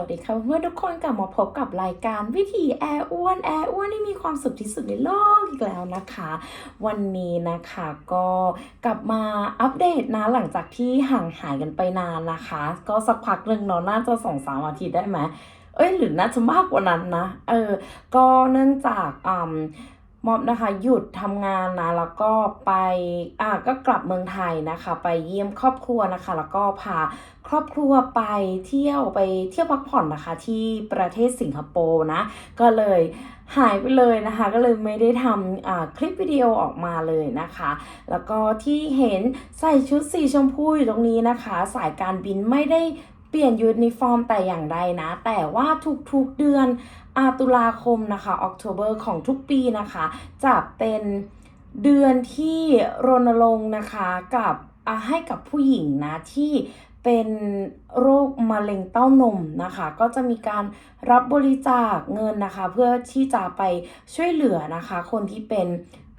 วัสดีค่ะเพื่อนทุกคนกลับมาพบกับรายการวิถีแอร์อ้วนแอร์อ้วนที่มีความสุขที่สุดในโลกอีกแล้วนะคะ วันนี้นะคะก็กลับมาอัปเดตนะหลังจากที่ห่างหายกันไปนานนะคะ ก็สักพักหนึ่งเนาะน่าจะสองสามอาทิตย์ได้ไหมเอ้ยหรือน่าจะมากกว่านั้นนะเออก็เนื่องจากอ่า มอบนะคะหยุดทำงานนะแล้วก็ไปอ่าก็กลับเมืองไทยนะคะ ไปเยี่ยมครอบครัวนะคะ แล้วก็พาครอบครัวไปเที่ยวไปเที่ยวพักผ่อนนะคะ ที่ประเทศสิงคโปร์นะก็เลยหายไปเลยนะคะ ก็เลยไม่ได้ทำอ่าคลิปวิดีโอออกมาเลยนะคะ แล้วก็ที่เห็นใส่ชุดสีชมพูอยู่ตรงนี้นะคะ สายการบินไม่ได้ เปลี่ยนยูนิฟอร์มแต่อย่างใดนะ แต่ว่าทุกๆเดือนอาตุลาคมนะคะออกโทเบอร์ของทุกปีนะคะ จะเป็นเดือนที่รณรงค์นะคะกับให้กับผู้หญิงนะที่เป็นโรคมะเร็งเต้านมนะคะ ก็จะมีการรับบริจาคเงินนะคะ เพื่อที่จะไปช่วยเหลือนะคะ คนที่เป็น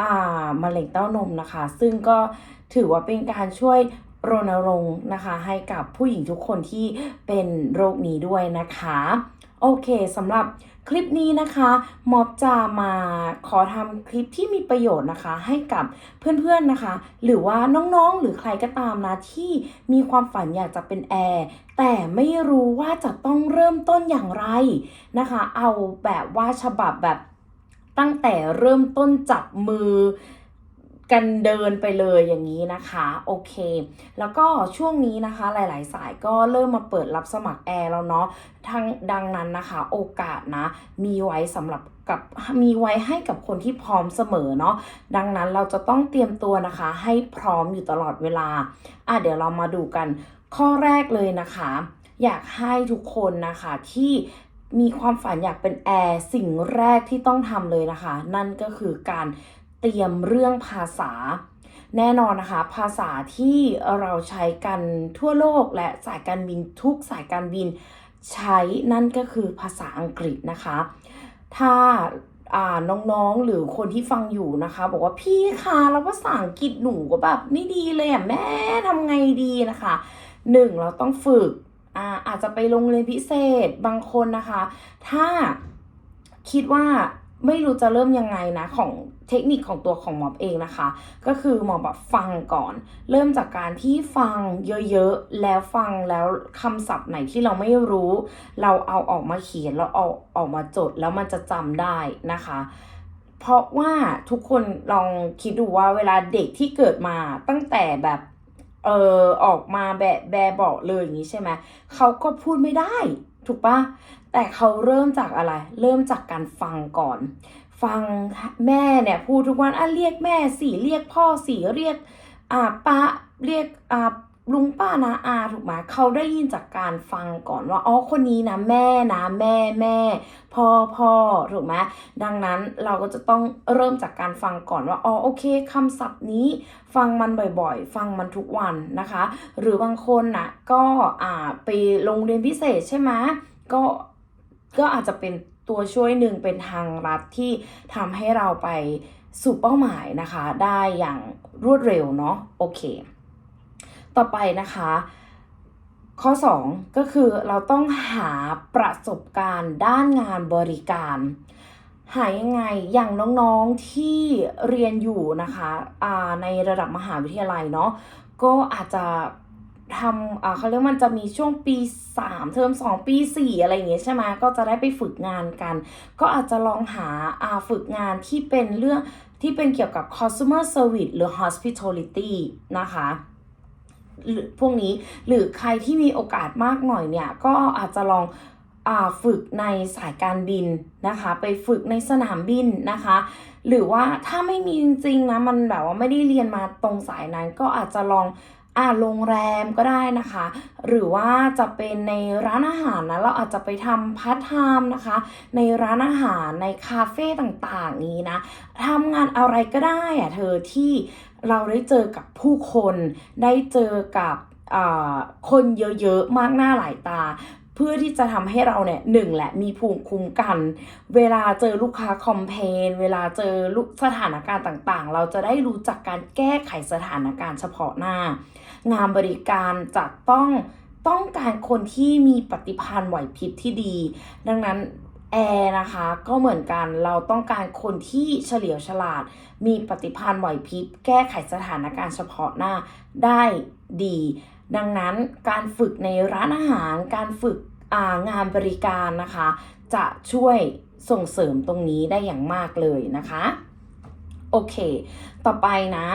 อ่ามะเร็งเต้านมนะคะ ซึ่งก็ถือว่าเป็นการช่วย รณรงค์นะคะ ให้กับผู้หญิงทุกคนที่เป็นโรคนี้ด้วยนะคะ โอเคสำหรับคลิปนี้นะคะม็อบจะมาขอทำคลิปที่มีประโยชน์นะคะ ให้กับเพื่อนๆนะคะ หรือว่าน้องๆหรือใครก็ตามนะที่มีความฝันอยากจะเป็นแอร์แต่ไม่รู้ว่าจะต้องเริ่มต้นอย่างไรนะคะ เอาแบบว่าฉบับแบบตั้งแต่เริ่มต้นจับมือ กันเดินไปเลยอย่างนี้นะคะโอเค แล้วก็ช่วงนี้นะคะหลาย ๆ สายก็เริ่มมาเปิดรับสมัครแอร์แล้วเนาะทั้งดังนั้นนะคะโอกาสนะมีไว้สำหรับกับมีไว้ให้กับคนที่พร้อมเสมอเนาะดังนั้นเราจะต้องเตรียมตัวนะคะ ให้พร้อมอยู่ตลอดเวลาอะเดี๋ยวเรามาดูกันข้อแรกเลยนะคะ อยากให้ทุกคนนะคะที่มีความฝันอยากเป็นแอร์สิ่งแรกที่ต้องทำเลยนะคะ นั่นก็คือการ เตรียมเรื่องภาษา แน่นอนนะคะ ภาษาที่เราใช้กันทั่วโลกและสายการบินทุกสายการบินใช้นั่นก็คือภาษาอังกฤษนะคะ ถ้าน้องๆหรือคนที่ฟังอยู่นะคะ บอกว่าพี่คะแล้วภาษาอังกฤษหนูก็แบบไม่ดีเลยอะแม่ทำไงดีนะคะหนึ่งเราต้องฝึกอาอาจจะไปโรงเรียนพิเศษบางคนนะคะ ถ้าคิดว่าไม่รู้จะเริ่มยังไงนะของ เทคนิคของตัวของหมอบเองนะคะ ก็คือหมอแบบฟังก่อน เริ่มจากการที่ฟังเยอะๆ แล้วฟังแล้วคำศัพท์ไหนที่เราไม่รู้ เราเอาออกมาเขียนแล้วเอาออกมาจดแล้วมันจะจำได้นะคะเพราะว่าทุกคนลองคิดดูว่าเวลาเด็กที่เกิดมาตั้งแต่แบบเออออกมาแบบแบบเบาะเลยอย่างนี้ใช่ไหมเขาก็พูดไม่ได้ ถูกปะแต่เขาเริ่มจากอะไร เริ่มจากการฟังก่อน ฟังแม่เนี่ยพูดทุกวันอะเรียกแม่สิเรียกพ่อสิเรียกอ่าป้าเรียกอ่าลุงป้านาอาถูกไหมเขาได้ยินจากการฟังก่อนว่าอ๋อคนนี้นะแม่นะแม่แม่ พ่อพ่อถูกไหมดังนั้นเราก็จะต้องเริ่มจากการฟังก่อนว่าอ๋อโอเคคำศัพท์นี้ฟังมันบ่อยๆ ฟังมันทุกวันนะคะ หรือบางคนนะ่ะก็อ่าไปโรงเรียนพิเศษใช่ไหมก็ก็อาจจะเป็น ตัวช่วยหนึ่งเป็นทางรัฐที่ทำให้เราไปสู่เป้าหมายนะคะ ได้อย่างรวดเร็วเนาะโอเค ต่อไปนะคะ ข้อ 2 ก็คือเราต้องหาประสบการณ์ด้านงานบริการ หายังไงอย่างน้องๆที่เรียนอยู่นะคะอ่าในระดับมหาวิทยาลัยเนาะก็อาจจะ ทำอ่าเขาเรียกมันจะมีช่วงปี 3 เทอม2 ปี 4 อะไรอย่างเงี้ยใช่ไหมก็จะได้ไปฝึกงานกัน ก็อาจจะลองหาอ่าฝึกงานที่เป็นเรื่องที่เป็นเกี่ยวกับ customer service หรือ hospitality นะคะหรือพวกนี้หรือใครที่มีโอกาสมากหน่อยเนี่ย ก็อาจจะลองอาฝึกในสายการบินนะคะ ไปฝึกในสนามบินนะคะ หรือว่าถ้าไม่มีจริงๆนะมันแบบว่าไม่ได้เรียนมาตรงสายนั้นก็อาจจะลอง อ่าโรงแรมก็ได้นะคะ หรือว่าจะเป็นในร้านอาหารนะเราอาจจะไปทำพาร์ทไทม์นะคะ ในร้านอาหารในคาเฟ่ต่างๆนี้นะทำงานอะไรก็ได้อะเธอที่เราได้เจอกับผู้คน ได้เจอกับคนเยอะๆ มากหน้าหลายตา เพื่อที่จะทำให้เราเนี่ยหนึ่งแหละมีภูมิคุ้มกัน เวลาเจอลูกค้าคอมเพนเวลาเจอสถานการณ์ต่างๆ เราจะได้รู้จักการแก้ไขสถานการณ์เฉพาะหน้า งานบริการจะต้องต้องการคนที่มีปฏิภาณไหวพริบที่ดี ดังนั้นแอร์นะคะก็เหมือนกันเราต้องการคนที่เฉลียวฉลาด มีปฏิภาณไหวพริบ แก้ไขสถานการณ์เฉพาะหน้าได้ดี ดังนั้นการฝึกในร้านอาหาร การฝึกางานบริการนะคะ จะช่วยส่งเสริมตรงนี้ได้อย่างมากเลยนะคะ โอเค ต่อไปนะ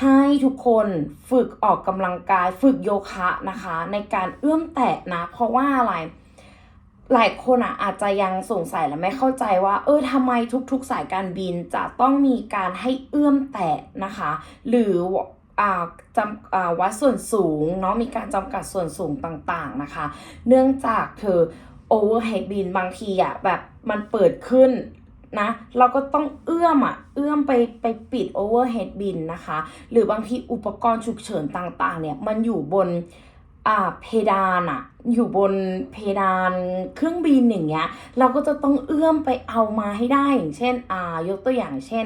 ให้ทุกคนฝึกออกกำลังกายฝึกโยคะนะคะ ในการเอื้อมแตะนะ เพราะว่าอะไรหลายคนอะอาจจะยังสงสัยและไม่เข้าใจว่า เออทำไมทุกๆสายการบินจะต้องมีการให้เอื้อมแตะนะคะ หรือ จำวัดส่วนสูงเนาะมีการจำกัดส่วนสูงต่างๆนะคะ เนื่องจากเธอ overhead bin บางทีอะแบบมันเปิดขึ้นนะเราก็ต้องเอื้อมอะเอื้อมไปไปปิด overhead bin นะคะ หรือบางทีอุปกรณ์ฉุกเฉินต่างๆเนี่ยมันอยู่บนอ่าเพดานอะอยู่บนเพดานเครื่องบินอย่างเงี้ยเราก็จะต้องเอื้อมไปเอามาให้ได้อย่างเช่นอ่ายกตัวอย่างเช่น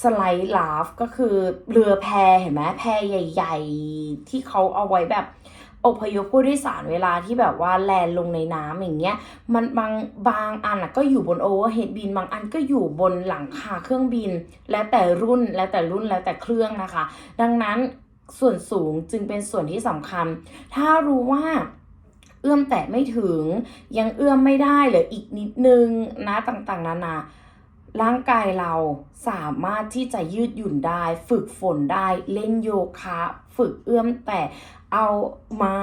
สไลด์ลาฟก็คือเรือแพเห็นไหมแพใหญ่ ๆ ที่เขาเอาไว้แบบอพยพผู้โดยสารเวลาที่แบบว่าแลนลงในน้ำอย่างเงี้ย มันบางบางอันก็อยู่บนโอเวอร์เฮดบินบางอันก็อยู่บนหลังคาเครื่องบิน แล้วแต่รุ่นแล้วแต่รุ่นแล้วแต่เครื่องนะคะ ดังนั้นส่วนสูงจึงเป็นส่วนที่สำคัญ ถ้ารู้ว่าเอื้อมแตะไม่ถึงยังเอื้อมไม่ได้เหรืออีกนิดนึงนะต่างๆ นานา ร่างกายเราสามารถที่จะยืดหยุ่นได้ ฝึกฝนได้เล่นโยคะ ฝึกเอื้อมแตะเอาไม้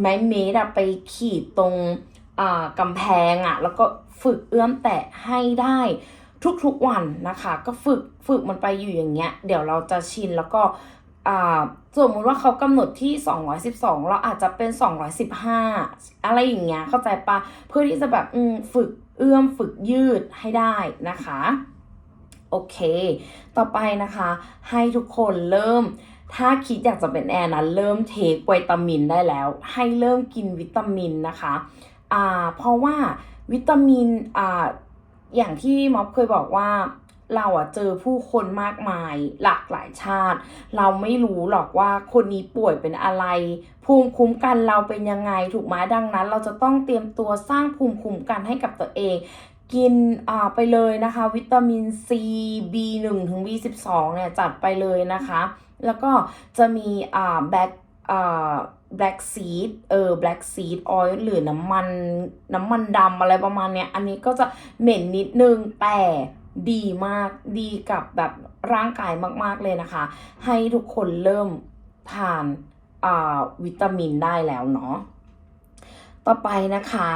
ไม้เมดอะไปขีดตรงอ่ากำแพงอะแล้วก็ฝึกเอื้อมแตะให้ได้ทุกๆวันนะคะ ก็ฝึกฝึกมันไปอยู่อย่างเงี้ย เดี๋ยวเราจะชินแล้วก็สมมติว่าเขากำหนดที่ 212 เราอาจจะเป็น 215 อะไรอย่างเงี้ยเข้าใจปะเพื่อที่จะแบบฝึก เอื้อมฝึกยืดให้ได้นะคะ โอเค ต่อไปนะคะ ให้ทุกคนเริ่ม ถ้าคิดอยากจะเป็นแอร์นะเริ่มเทควิตามินได้แล้ว ให้เริ่มกินวิตามินนะคะอ่าเพราะว่าวิตามินอ่าอย่างที่ม็อบเคยบอกว่า เราอะเจอผู้คนมากมายหลากหลายชาติ เราไม่รู้หรอกว่าคนนี้ป่วยเป็นอะไร ภูมิคุ้มกันเราเป็นยังไงถูกไหมดังนั้น เราจะต้องเตรียมตัวสร้างภูมิคุ้มกันให้กับตัวเอง กินอ่าไปเลยนะคะ วิตามิน C B1 ถึง B12 เนี่ยจัดไปเลยนะคะ แล้วก็จะมีอ่าแบล็กอ่าแบล็กซีดเออแบล็กซีดออยล์หรือน้ำมันน้ำมันดำอะไรประมาณเนี้ย อันนี้ก็จะเหม็นนิดนึงแต่ ดีมากดีกับแบบร่างกายมากๆเลยนะคะ ให้ทุกคนเริ่มทานาวิตามินได้แล้วเนาะต่อไปนะคะ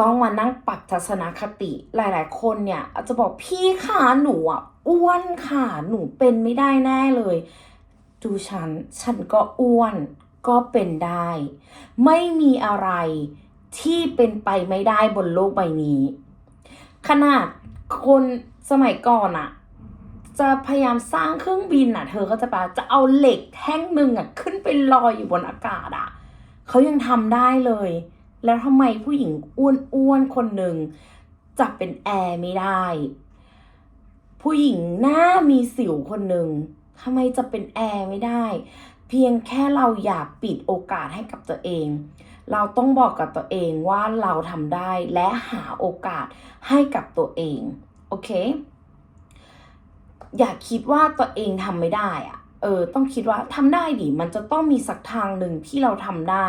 ต้องมานั่งปรับทัศนคติหลาย ๆ คนเนี่ยจะบอกพี่ค่ะหนูอะอ้วนค่ะหนูเป็นไม่ได้แน่เลย ดูฉัน ฉันก็อ้วนก็เป็นได้ ไม่มีอะไรที่เป็นไปไม่ได้บนโลกใบนี้ ขนาด คนสมัยก่อนอะจะพยายามสร้างเครื่องบินอะเธอเขาจะปะจะเอาเหล็กแท่งหนึ่งอะขึ้นไปลอยอยู่บนอากาศอะเขายังทำได้เลย แล้วทำไมผู้หญิงอ้วนๆคนหนึ่งจะเป็นแอร์ไม่ได้ ผู้หญิงหน้ามีสิวคนหนึ่งทำไมจะเป็นแอร์ไม่ได้ เพียงแค่เราอยากปิดโอกาสให้กับตัวเอง เราต้องบอกกับตัวเองว่าเราทำได้และหาโอกาสให้กับตัวเอง โอเค อย่าคิดว่าตัวเองทำไม่ได้อะเออ ต้องคิดว่าทำได้ดิ มันจะต้องมีสักทางหนึ่งที่เราทำได้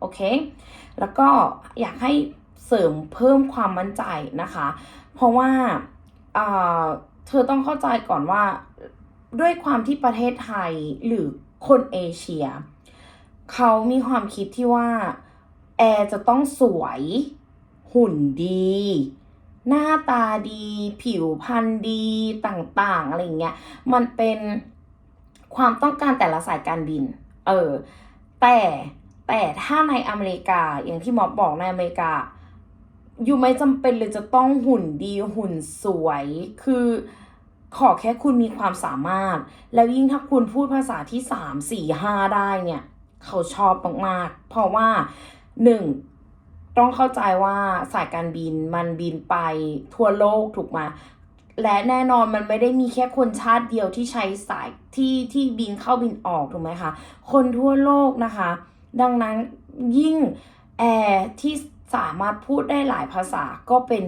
โอเค แล้วก็อยากให้เสริมเพิ่มความมั่นใจนะคะ เพราะว่าอ่าเธอต้องเข้าใจก่อนว่าด้วยความที่ประเทศไทยหรือคนเอเชีย เขามีความคิดที่ว่า แอร์จะต้องสวย หุ่นดี หน้าตาดี ผิวพรรณดีต่างๆ อะไรเงี้ย มันเป็นความต้องการแต่ละสายการบิน เออ แต่แต่ถ้าในอเมริกาอย่างที่หมอบอกในอเมริกา อยู่ไม่จำเป็นเลยจะต้องหุ่นดีหุ่นสวย คือขอแค่คุณมีความสามารถ แล้วยิ่งถ้าคุณพูดภาษาที่สามสี่ห้าได้เนี่ย เขาชอบมากๆ เพราะว่าหนึ่ง ต้องเข้าใจว่าสายการบินมันบินไปทั่วโลกถูกไหมและแน่นอนมันไม่ได้มีแค่คนชาติเดียวที่ใช้สายที่ที่บินเข้าบินออกถูกไหมคะ คนทั่วโลกนะคะ ดังนั้นยิ่งแอร์ที่สามารถพูดได้หลายภาษาก็เป็น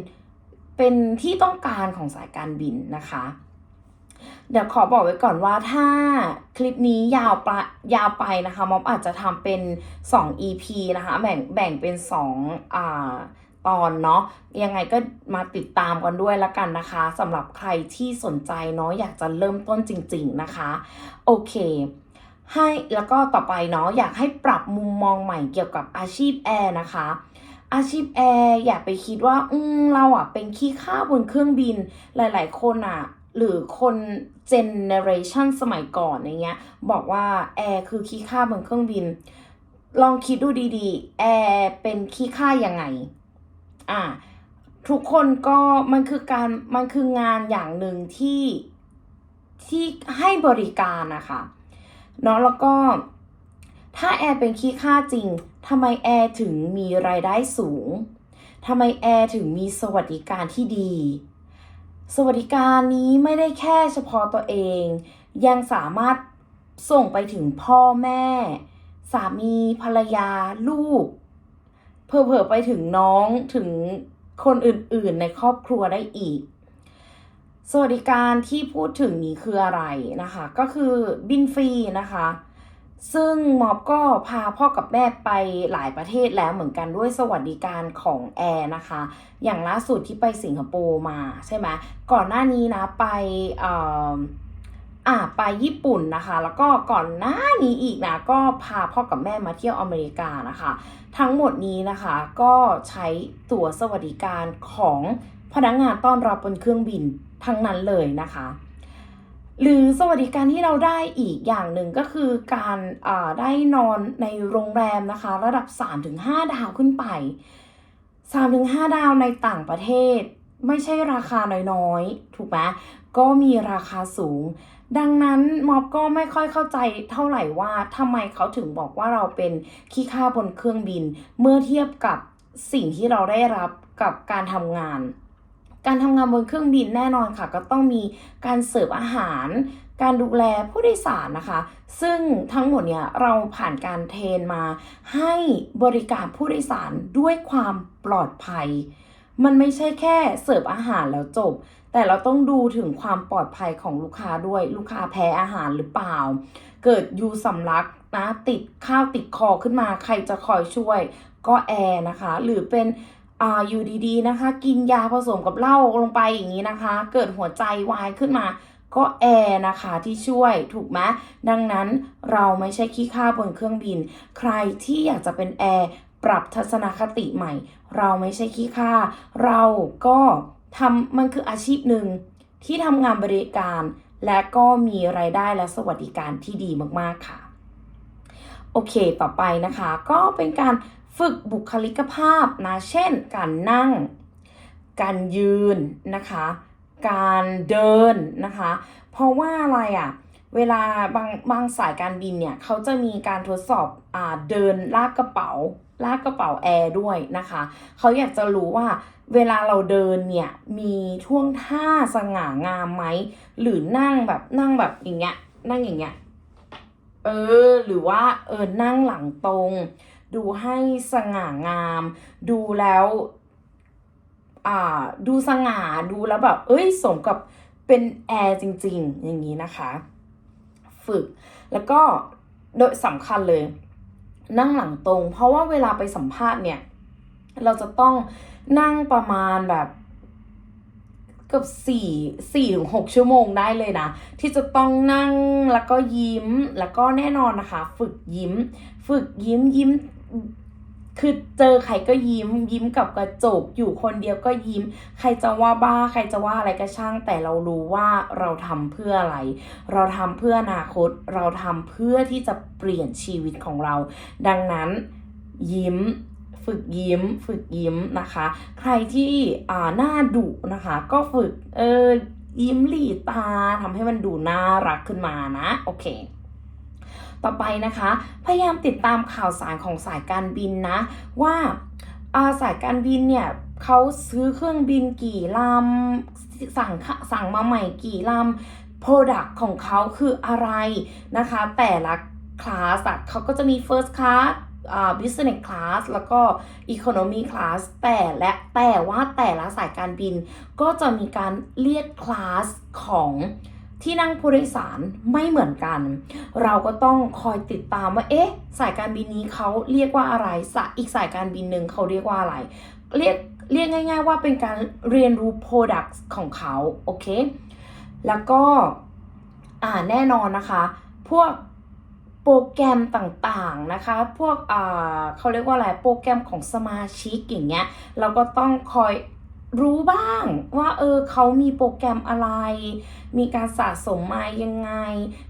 เป็นที่ต้องการของสายการบินนะคะ เดี๋ยวขอบอกไว้ก่อนว่าถ้าคลิปนี้ยาวปะยาวไปนะคะม็อมอาจจะทำเป็น 2 EP นะคะแบ่งแบ่งเป็น2อ่าตอนเนาะยังไงก็มาติดตามกันด้วยละกันนะคะสำหรับใครที่สนใจเนาะอยากจะเริ่มต้นจริง ๆนะคะ โอเค ให้แล้วก็ต่อไปเนาะอยากให้ปรับมุมมองใหม่เกี่ยวกับอาชีพแอร์นะคะอาชีพแอร์อย่าไปคิดว่า อืมเราอะเป็นขี้ข้าบนเครื่องบินหลาย ๆ คนอะ หรือคนเจเนเรชันสมัยก่อนอย่างเงี้ย บอกว่าแอร์คือขี้ข้าบนเครื่องบิน ลองคิดดูดีๆ แอร์เป็นขี้ข้ายังไง อ่า ทุกคนก็มันคือการมันคืองานอย่างหนึ่งที่ที่ให้บริการนะคะเนาะแล้วก็ถ้าแอร์เป็นขี้ข้าจริงทำไมแอร์ถึงมีรายได้สูงทำไมแอร์ถึงมีสวัสดิการที่ดี สวัสดิการนี้ไม่ได้แค่เฉพาะตัวเอง ยังสามารถส่งไปถึงพ่อแม่ สามีภรรยาลูก เผลอๆไปถึงน้องถึงคนอื่นๆในครอบครัวได้อีก สวัสดิการที่พูดถึงนี้คืออะไรนะคะ ก็คือบินฟรีนะคะ ซึ่งมอบก็พาพ่อกับแม่ไปหลายประเทศแล้วเหมือนกันด้วยสวัสดิการของแอร์นะคะ อย่างล่าสุดที่ไปสิงคโปร์มาใช่ไหมก่อนหน้านี้นะไปอ่ออ่าไปญี่ปุ่นนะคะ แล้วก็ก่อนหน้านี้อีกนะก็พาพ่อกับแม่มาเที่ยวอเมริกานะคะ ทั้งหมดนี้นะคะก็ใช้ตั๋วสวัสดิการของพนักงานต้อนรับบนเครื่องบินทั้งนั้นเลยนะคะ หรือสวัสดิการที่เราได้อีกอย่างหนึ่งก็คือการาได้นอนในโรงแรมนะคะ ระดับ 3-5 ดาวขึ้นไป 3-5 ดาวในต่างประเทศ ไม่ใช่ราคาน้อยๆ ถูกไหมก็มีราคาสูง ดังนั้นมอบก็ไม่ค่อยเข้าใจเท่าไหร่ว่าทำไมเขาถึงบอกว่าเราเป็นขี้ข้าบนเครื่องบิน เมื่อเทียบกับสิ่งที่เราได้รับกับการทำงาน การทำงานบนเครื่องบินแน่นอนค่ะ ก็ต้องมีการเสิร์ฟอาหาร การดูแลผู้โดยสารนะคะ ซึ่งทั้งหมดเนี่ยเราผ่านการเทรนมา ให้บริการผู้โดยสารด้วยความปลอดภัย มันไม่ใช่แค่เสิร์ฟอาหารแล้วจบ แต่เราต้องดูถึงความปลอดภัยของลูกค้าด้วยลูกค้าแพ้อาหารหรือเปล่า เกิดยูสำลักนะติดข้าวติดคอขึ้นมาใครจะคอยช่วยก็แอร์นะคะ หรือเป็น อ่าอยู่ดีๆนะคะ กินยาผสมกับเหล้าลงไปอย่างนี้นะคะ เกิดหัวใจวายขึ้นมาก็แอร์นะคะที่ช่วยถูกไหมดังนั้นเราไม่ใช่ขี้ข้าบนเครื่องบิน ใครที่อยากจะเป็นแอร์ปรับทัศนคติใหม่ เราไม่ใช่ขี้ข้าเราก็ทำมันคืออาชีพหนึ่งที่ทำงานบริการ และก็มีรายได้และสวัสดิการที่ดีมากๆค่ะ โอเค ต่อไปนะคะ ก็เป็นการ ฝึกบุคลิกภาพนะเช่น การนั่ง การยืนนะคะ การเดินนะคะ เพราะว่าอะไรอะ่ะเวลาบางบางสายการบินเนี่ยเขาจะมีการทดสอบอ่าเดินลากกระเป๋าลากกระเป๋าแอร์ด้วยนะคะเขาอยากจะรู้ว่าเวลาเราเดินเนี่ยมีท่วงท่าสง่างามไหมหรือนั่งแบบนั่งแบบอย่างเงี้ยนั่งอย่างเงี้ยเออหรือว่าเออนั่งหลังตรง ดูให้สง่างาม ดูแล้วอ่าดูสง่าดูแล้วแบบ เอ้ยสมกับเป็นแอร์จริง ๆ อย่างนี้นะคะ ฝึกแล้วก็โดยสำคัญเลย นั่งหลังตรง เพราะว่าเวลาไปสัมภาษณ์เนี่ย เราจะต้องนั่งประมาณแบบเกือบสี่สี่ถึงหกชั่วโมงได้เลยนะ ที่จะต้องนั่งแล้วก็ยิ้มแล้วก็แน่นอนนะคะ ฝึกยิ้ม ฝึกยิ้มยิ้ม คือเจอใครก็ยิ้มยิ้มกับกระจกอยู่คนเดียวก็ยิ้ม ใครจะว่าบ้าใครจะว่าอะไรก็ช่าง แต่เรารู้ว่าเราทำเพื่ออะไร เราทำเพื่ออนาคต เราทำเพื่อที่จะเปลี่ยนชีวิตของเรา ดังนั้นยิ้มฝึกยิ้ม ฝึกยิ้มนะคะ ใครที่อ่าหน้าดุนะคะ ก็ฝึกเออยิ้มหลีตาทำให้มันดูน่ารักขึ้นมานะ โอเค ต่อไปนะคะ พยายามติดตามข่าวสารของสายการบินนะ ว่าาสายการบินเนี่ยเขาซื้อเครื่องบินกี่ลำสั่งสั่งมาใหม่กี่ลำ Product ของเขาคืออะไรนะคะ แต่ละคลาสเขาก็จะมี First Class อ่า business class แล้วก็ economy class แต่และแต่ว่าแต่ละสายการบินก็จะมีการเรียกคลาสของ ที่นั่งผู้โดยสารไม่เหมือนกัน เราก็ต้องคอยติดตามว่า เอ๊ะ สายการบินนี้เขาเรียกว่าอะไรสอีกสายการบินหนึ่งเขาเรียกว่าอะไร เรียกเรียกง่าย ๆ ว่าเป็นการเรียนรู้ product ของเขาโอเค แล้วก็อ่าแน่นอนนะคะ พวกโปรแกรมต่างๆนะคะ พวกอ่าเขาเรียกว่าอะไร โปรแกรมของสมาชิกอย่างเงี้ย เราก็ต้องคอย รู้บ้างว่าเออเขามีโปรแกรมอะไร มีการสะสมมายังไง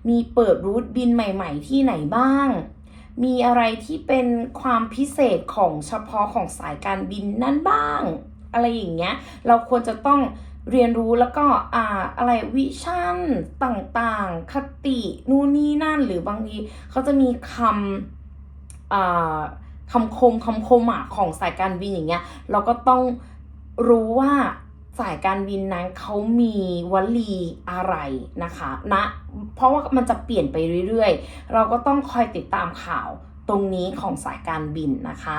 มีเปิดรูทบินใหม่ ๆ ที่ไหนบ้าง มีอะไรที่เป็นความพิเศษของเฉพาะของสายการบินนั่นบ้าง อะไรอย่างเงี้ย เราควรจะต้องเรียนรู้แล้วก็อ่าอะไรวิชั่นต่างๆ คตินู่นนี่นั่นหรือบางทีเขาจะมีคำอ่าคำคมคำคมอะของสายการบินอย่างเงี้ย เราก็ต้อง รู้ว่าสายการบินนั้นเขามีวลีอะไรนะคะนะเพราะว่ามันจะเปลี่ยนไปเรื่อยๆ เราก็ต้องคอยติดตามข่าวตรงนี้ของสายการบินนะคะ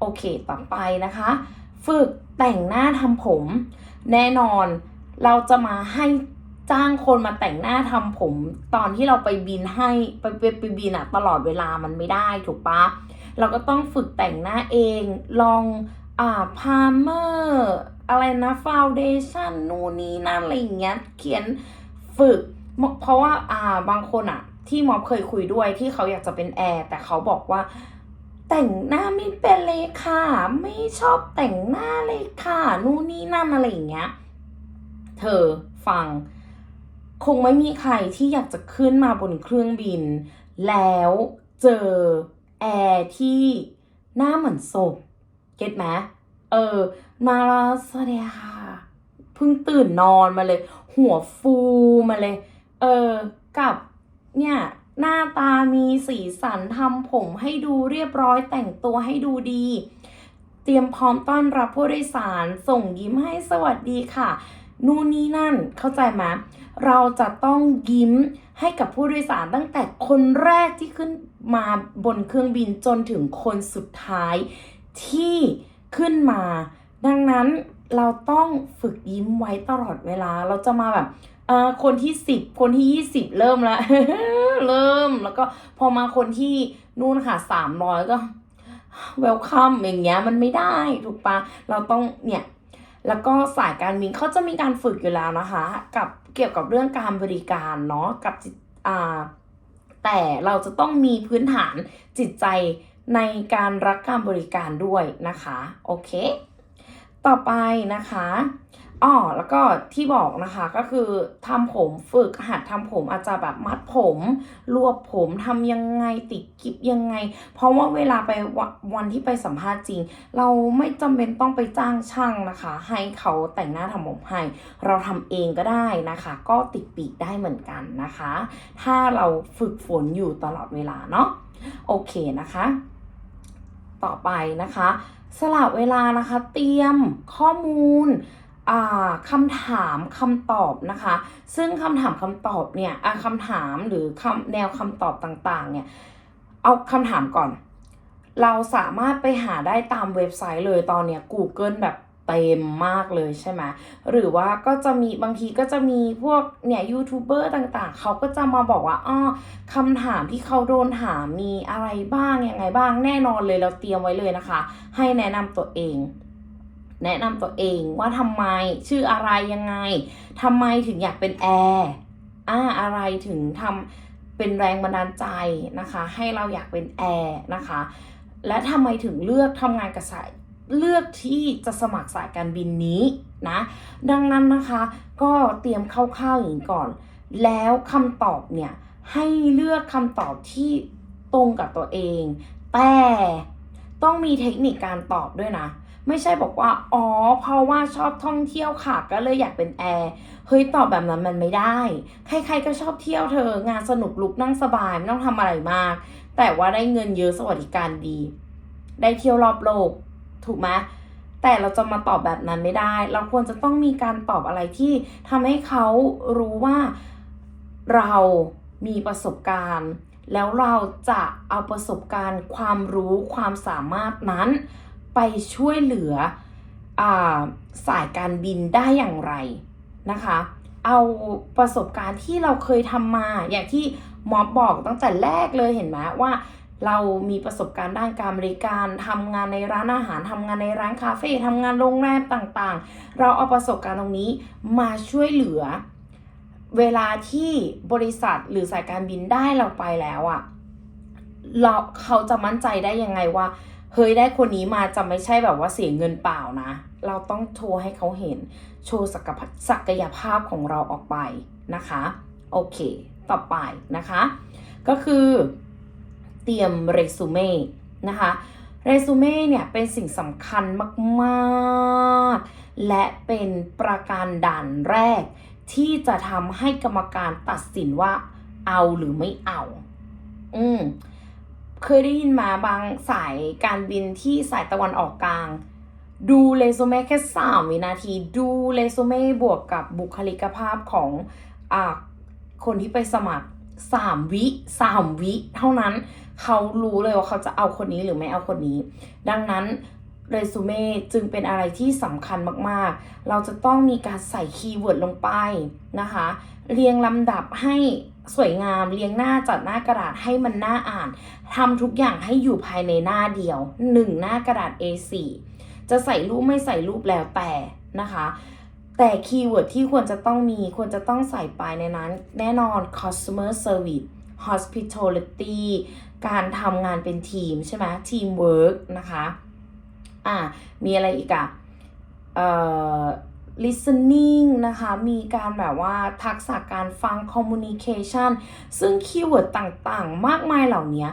โอเคต่อไปนะคะ ฝึกแต่งหน้าทำผม แน่นอนเราจะมาให้จ้างคนมาแต่งหน้าทำผม ตอนที่เราไปบินให้ไปไปไปบินอะตลอดเวลามันไม่ได้ถูกปะเราก็ต้องฝึกแต่งหน้าเองลอง อ่าพาเมอร์อะไรนะฟาวเดชั่นนู่นนี่นั่นอะไรอย่างเงี้ยเขียนฝึก เพราะว่าอ่าบางคนอะที่มอบเคยคุยด้วยที่เขาอยากจะเป็นแอร์แต่เขาบอกว่า แต่งหน้าไม่เป็นเลยค่ะ ไม่ชอบแต่งหน้าเลยค่ะนู่นนี่นั่นอะไรอย่างเงี้ย เธอฟัง คงไม่มีใครที่อยากจะขึ้นมาบนเครื่องบิน แล้วเจอแอร์ที่หน้าเหมือนศพ เก็ตไหมเออ มาแล้วสวัสดีค่ะเพิ่งตื่นนอนมาเลย หัวฟูมาเลย เออ กับเนี่ยหน้าตามีสีสันทำผมให้ดูเรียบร้อยแต่งตัวให้ดูดี เตรียมพร้อมต้อนรับผู้โดยสารส่งยิ้มให้สวัสดีค่ะ นู่นนี่นั่นเข้าใจไหมเราจะต้องยิ้มให้กับผู้โดยสารตั้งแต่คนแรกที่ขึ้นมาบนเครื่องบินจนถึงคนสุดท้าย ที่ขึ้นมา ดังนั้นเราต้องฝึกยิ้มไว้ตลอดเวลา เราจะมาแบบเออคนที่สิบคนที่ยี่สิบเริ่มแล้วเริ่มแล้วก็พอมาคนที่นู่นค่ะสามร้อยก็เวลคัมอย่างเงี้ยมันไม่ได้ถูกปะเราต้องเนี่ยแล้วก็สายการบินเขาจะมีการฝึกอยู่แล้วนะคะ กับเกี่ยวกับเรื่องการบริการเนาะกับจิตอ่าแต่เราจะต้องมีพื้นฐานจิตใจ ในการรักการบริการด้วยนะคะ โอเค ต่อไปนะคะอ๋อแล้วก็ที่บอกนะคะก็คือทำผมฝึกหัดทำผมอาจจะแบบมัดผม รวบผมทำยังไงติดกิบยังไง เพราะว่าเวลาไปว,วันที่ไปสัมภาษณ์จริง เราไม่จำเป็นต้องไปจ้างช่างนะคะ ให้เขาแต่งหน้าทำผมให้ เราทำเองก็ได้นะคะ ก็ติดปีกได้เหมือนกันนะคะ ถ้าเราฝึกฝนอยู่ตลอดเวลาเนาะโอเคนะคะ ต่อไปนะคะสละเวลานะคะ เตรียมข้อมูลคำถามคำตอบนะคะ ซึ่งคำถามคำตอบเนี่ยคำถามหรือคำแนวคำตอบต่างๆเนี่ยเอาคำถามก่อน เราสามารถไปหาได้ตามเว็บไซต์เลยตอนเนี้ย Google แบบ เต็มมากเลยใช่ไหมหรือว่าก็จะมีบางทีก็จะมีพวกเนี่ยยูทูบเบอร์ต่างๆ เขาก็จะมาบอกว่าอ้อคำถามที่เขาโดนถามมีอะไรบ้างยังไงบ้างแน่นอนเลยเราเตรียมไว้เลยนะคะ ให้แนะนำตัวเอง แนะนำตัวเองว่าทำไมชื่ออะไรยังไงทำไมถึงอยากเป็นแอร์อ่าอะไรถึงทำเป็นแรงบันดาลใจนะคะ ให้เราอยากเป็นแอร์นะคะและทำไมถึงเลือกทำงานกับสาย เลือกที่จะสมัครสายการบินนี้นะ ดังนั้นนะคะก็เตรียมคร่าวๆอย่างนี้ก่อน แล้วคำตอบเนี่ยให้เลือกคำตอบที่ตรงกับตัวเอง แต่ต้องมีเทคนิคการตอบด้วยนะ ไม่ใช่บอกว่า อ๋อ เพราะว่าชอบท่องเที่ยวค่ะ ก็เลยอยากเป็นแอร์เฮ้ยตอบแบบนั้นมันไม่ได้ ใครๆก็ชอบเที่ยวเธองานสนุกลุกนั่งสบาย ไม่ต้องทำอะไรมาก แต่ว่าได้เงินเยอะสวัสดิการดี ได้เที่ยวรอบโลก ถูกไหมแต่เราจะมาตอบแบบนั้นไม่ได้ เราควรจะต้องมีการตอบอะไรที่ทำให้เขารู้ว่าเรามีประสบการณ์ แล้วเราจะเอาประสบการณ์ความรู้ความสามารถนั้น ไปช่วยเหลืออสายการบินได้อย่างไรนะคะ เอาประสบการณ์ที่เราเคยทำมาอย่างที่หมอบอกตั้งแต่แรกเลยเห็นไหมว่า เรามีประสบการณ์ด้านการบริการทำงานในร้านอาหารทำงานในร้านคาเฟ่ทำงานโรงแรมต่างๆ เราเอาประสบการณ์ตรงนี้มาช่วยเหลือ เวลาที่บริษัทหรือสายการบินได้เราไปแล้วอะเราเขาจะมั่นใจได้ยังไงว่าเฮ้ยได้คนนี้มาจะไม่ใช่แบบว่าเสียเงินเปล่านะ เราต้องโชว์ให้เขาเห็น โชว์ศักยภาพศักยภาพของเราออกไปนะคะ โอเค ต่อไปนะคะ ก็คือ ตรียมเรซูเม่นะคะเรซูเม่เนี่ยเป็นสิ่งสำคัญมากๆ และเป็นประการด่านแรก ที่จะทำให้กรรมการตัดสินว่าเอาหรือไม่เอา อืมเคยได้ยินมาบางสายการบินที่สายตะวันออกกลาง ดูเรซูเม่แค่3วินาที ดูเรซูเม่บวกกับบุคลิกภาพของอ่าคนที่ไปสมัคร3วิ3วิเท่านั้น เขารู้เลยว่าเขาจะเอาคนนี้หรือไม่เอาคนนี้ ดังนั้นเรซูเม่จึงเป็นอะไรที่สำคัญมากๆ เราจะต้องมีการใส่คีย์เวิร์ดลงไปนะคะ เรียงลำดับให้สวยงาม เรียงหน้าจัดหน้ากระดาษให้มันน่าอ่านทำทุกอย่างให้อยู่ภายในหน้าเดียว 1 หน้ากระดาษ A4 จะใส่รูปไม่ใส่รูปแล้วแต่นะคะ แต่คีย์เวิร์ดที่ควรจะต้องมีควรจะต้องใส่ไปในนั้น แน่นอน customer service hospitality การทำงานเป็นทีมใช่ไหม teamwork นะคะ อ่า มีอะไรอีกอะเอ่อ listening นะคะ มีการแบบว่าทักษะการฟัง communication ซึ่งคีย์เวิร์ดต่างๆ มากมายเหล่านี้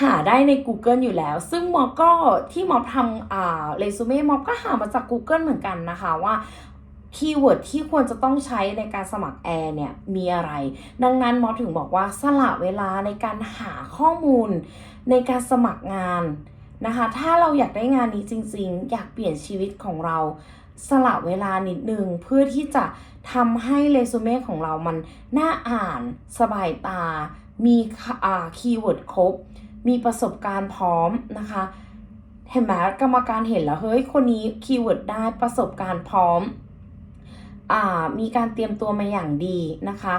หาได้ใน Google อยู่แล้ว ซึ่งมอบก็ที่มอบทำอ่าเรซูเม่มอบก็หามาจาก Google เหมือนกันนะคะว่า คีย์เวิร์ดที่ควรจะต้องใช้ในการสมัครแอร์เนี่ยมีอะไร ดังนั้นมอถึงบอกว่าสละเวลาในการหาข้อมูล ในการสมัครงานนะคะ ถ้าเราอยากได้งานนี้จริง ๆ อยากเปลี่ยนชีวิตของเราสละเวลานิดนึงเพื่อที่จะทำให้เรซูเม่ของเรามันน่าอ่าน สบายตา มีอ่าคีย์เวิร์ดครบ มีประสบการณ์พร้อมนะคะ เห็นไหมกรรมการเห็นแล้ว เฮ้ย คนนี้คีย์เวิร์ดได้ประสบการณ์พร้อม มีการเตรียมตัวมาอย่างดีนะคะ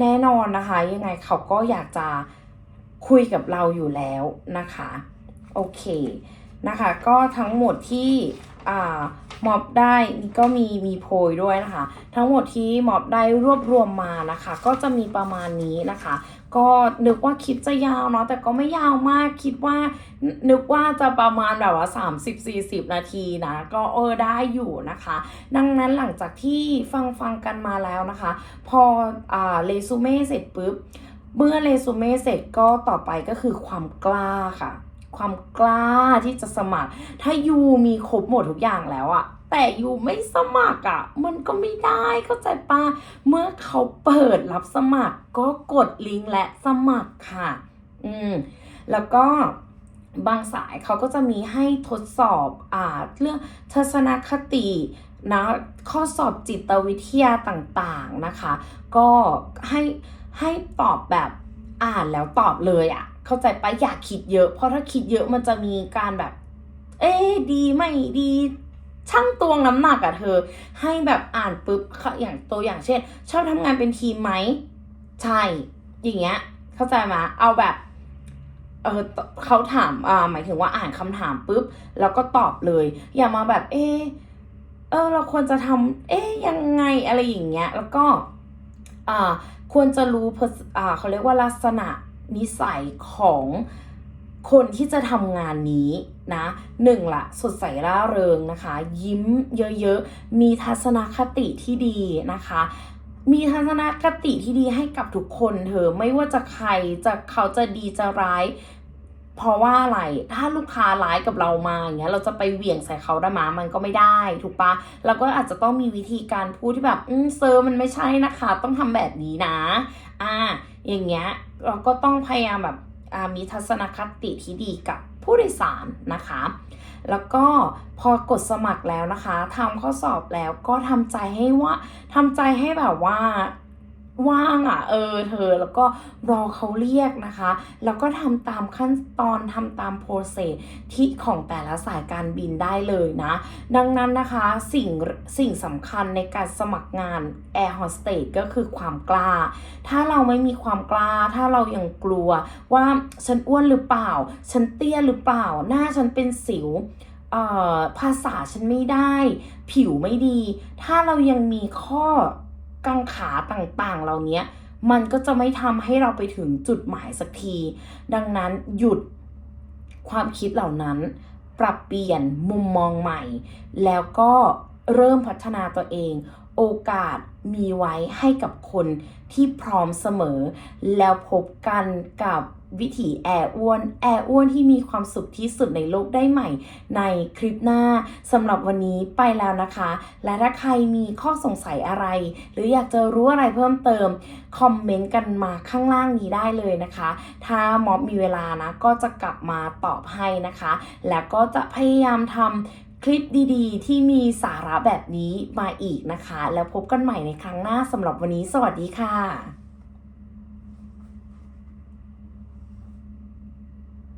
แน่นอนนะคะ ยังไงเขาก็อยากจะคุยกับเราอยู่แล้วนะคะ โอเคนะคะ ก็ทั้งหมดที่ อ่ามอบได้นี่ก็มีมีโพยด้วยนะคะ ทั้งหมดที่มอบได้รวบรวมมานะคะ ก็จะมีประมาณนี้นะคะ ก็นึกว่าคลิปจะยาวเนาะแต่ก็ไม่ยาวมากคิดว่านึนึกว่าจะประมาณแบบว่า 30-40 นาทีนะ ก็เออได้อยู่นะคะ ดังนั้นหลังจากที่ฟังฟังกันมาแล้วนะคะ พออ่าเรซูเม่เสร็จปุ๊บเมื่อเรซูเม่เสร็จก็ต่อไปก็คือความกล้าค่ะ ความกล้าที่จะสมัคร ถ้ายูมีครบหมดทุกอย่างแล้วอะแต่ยูไม่สมัครอะมันก็ไม่ได้เข้าใจปะเมื่อเขาเปิดรับสมัครก็กดลิงก์และสมัครค่ะ อืม แล้วก็บางสายเขาก็จะมีให้ทดสอบอ่าเรื่องทัศนคตินะข้อสอบจิตวิทยาต่างๆนะคะ ก็ให้ให้ตอบแบบอ่านแล้วตอบเลยอะ่ะ เข้าใจไปอย่าคิดเยอะ เพราะถ้าคิดเยอะมันจะมีการแบบ เอ๊ดีไม่ดีช่างตวงน้ำหนักอะเธอ ให้แบบอ่านปุ๊บอย่างตัวอย่างเช่น ชอบทำงานเป็นทีมไหมใช่ อย่างเงี้ย เข้าใจไหมเอาแบบเออเขาถามอ่าหมายถึงว่าอ่านคำถามปุ๊บ แล้วก็ตอบเลย อย่ามาแบบ เออเออ เราควรจะทำเอ๊ยยังไงอะไรอย่างเงี้ย แล้วก็ อ่า ควรจะรู้อ่าเขาเรียกว่าลักษณะ นิสัยของคนที่จะทำงานนี้นะหนึ่งละสดใสร่าเริงนะคะ ยิ้มเยอะๆ มีทัศนคติที่ดีนะคะ มีทัศนคติที่ดีให้กับทุกคนเธอไม่ว่าจะใครจะเขาจะดีจะร้าย เพราะว่าอะไร ถ้าลูกค้าร้ายกับเรามาอย่างเงี้ย เราจะไปเหวี่ยงใส่เขาได้มามันก็ไม่ได้ถูกปะเราก็อาจจะต้องมีวิธีการพูดที่แบบ อืมเซอร์มันไม่ใช่นะคะ ต้องทำแบบนี้นะ อ่า อย่างเงี้ย เราก็ต้องพยายามแบบอ่ามีทัศนคติที่ดีกับผู้โดยสารนะคะ แล้วก็พอกดสมัครแล้วนะคะทำข้อสอบแล้วก็ทำใจให้ว่าทำใจให้แบบว่า ว่างอะ เออเธอแล้วก็รอเขาเรียกนะคะ แล้วก็ทำตามขั้นตอนทำตามโปรเซสที่ของแต่ละสายการบินได้เลยนะ ดังนั้นนะคะสิ่งสิ่งสำคัญในการสมัครงาน Air Hostess ก็คือความกล้า ถ้าเราไม่มีความกล้า ถ้าเรายังกลัวว่าฉันอ้วนหรือเปล่า ฉันเตี้ยหรือเปล่า หน้าฉันเป็นสิวภาษาฉันไม่ได้ ผิวไม่ดี ถ้าเรายังมีข้อ กังขาต่างๆ เหล่านี้มันก็จะไม่ทำให้เราไปถึงจุดหมายสักที ดังนั้นหยุดความคิดเหล่านั้น ปรับเปลี่ยนมุมมองใหม่ แล้วก็เริ่มพัฒนาตัวเอง โอกาสมีไว้ให้กับคนที่พร้อมเสมอ แล้วพบกันกับ วิถีแอร์อ้วนแอร์อ้วนที่มีความสุขที่สุดในโลกได้ใหม่ ในคลิปหน้าสำหรับวันนี้ไปแล้วนะคะ และถ้าใครมีข้อสงสัยอะไร หรืออยากจะรู้อะไรเพิ่มเติม คอมเมนต์กันมาข้างล่างนี้ได้เลยนะคะ ถ้าม็อบมีเวลานะ ก็จะกลับมาตอบให้นะคะ แล้วก็จะพยายามทำคลิปดีๆ ที่มีสาระแบบนี้มาอีกนะคะ แล้วพบกันใหม่ในครั้งหน้าสำหรับวันนี้ สวัสดีค่ะ